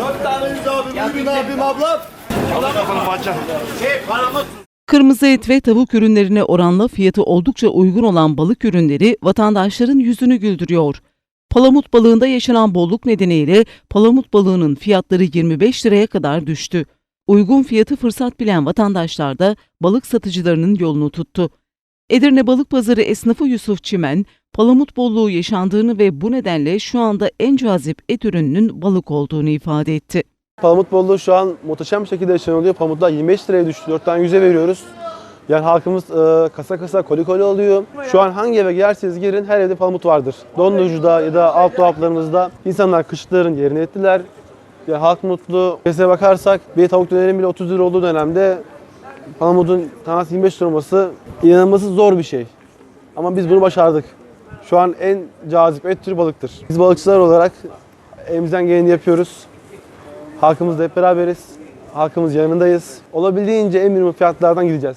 Dört taneniz abi, bugün abim ablam. Şey, paramız Kırmızı et ve tavuk ürünlerine oranla fiyatı oldukça uygun olan balık ürünleri vatandaşların yüzünü güldürüyor. Palamut balığında yaşanan bolluk nedeniyle palamut balığının fiyatları 25 liraya kadar düştü. Uygun fiyatı fırsat bilen vatandaşlar da balık satıcılarının yolunu tuttu. Edirne Balık Pazarı esnafı Yusuf Çimen, palamut bolluğu yaşandığını ve bu nedenle şu anda en cazip et ürününün balık olduğunu ifade etti. Palamut bolluğu şu an muhteşem bir şekilde yaşanılıyor. Pamuklar 25 liraya düştü. 4 tane 100'e veriyoruz. Yani halkımız e, kasa kasa koli koli alıyor. Şu an hangi eve girerseniz girin her evde palamut vardır. Dondurucuda ya da alt dolaplarımızda insanlar kışların yerini ettiler. Ya halk mutlu. Mesela bakarsak bir tavuk dönerin bile 30 lira olduğu dönemde palamutun tanesi 25 lira olması inanılması zor bir şey. Ama biz bunu başardık. Şu an en cazip et türü balıktır. Biz balıkçılar olarak elimizden geleni yapıyoruz. Halkımızla hep beraberiz. Halkımız yanındayız. Olabildiğince en minimum fiyatlardan gideceğiz.